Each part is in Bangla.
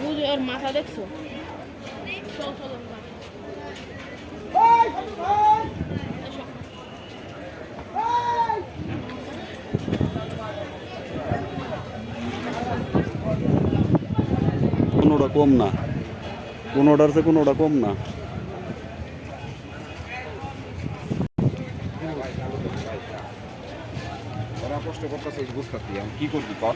বুঝে ওর মাথা দেখছ? কোনোটা কম না। কোনোটার চেয়ে কোনোটা কম না। কষ্ট করতেছে বুঝতেছি আমি কি করবি কর।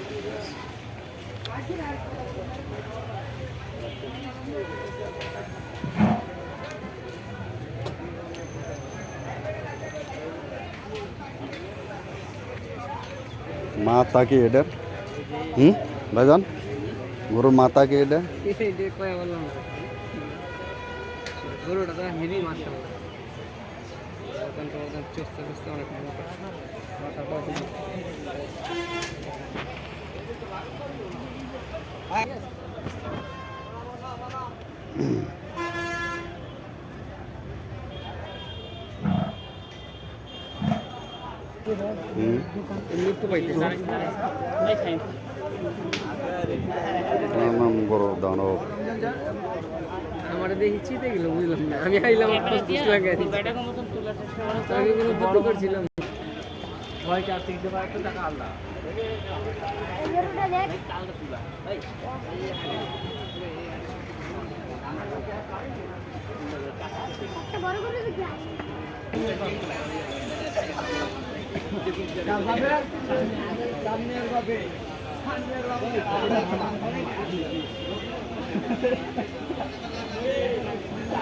মাথা কি এটা হুম? ভাইজান? গরুর মাথা কি এটা গরুটা তো হেভি মাছ চুস্তে চুস্তে অনেক হুম। মৃত্যু পাইতেছে। আমার দেখি চিতে গেল বুঝলাম না। আমি আইলাম চেষ্টা করো তো আমি কোনো করছিলাম। বড় গরু দেখলাম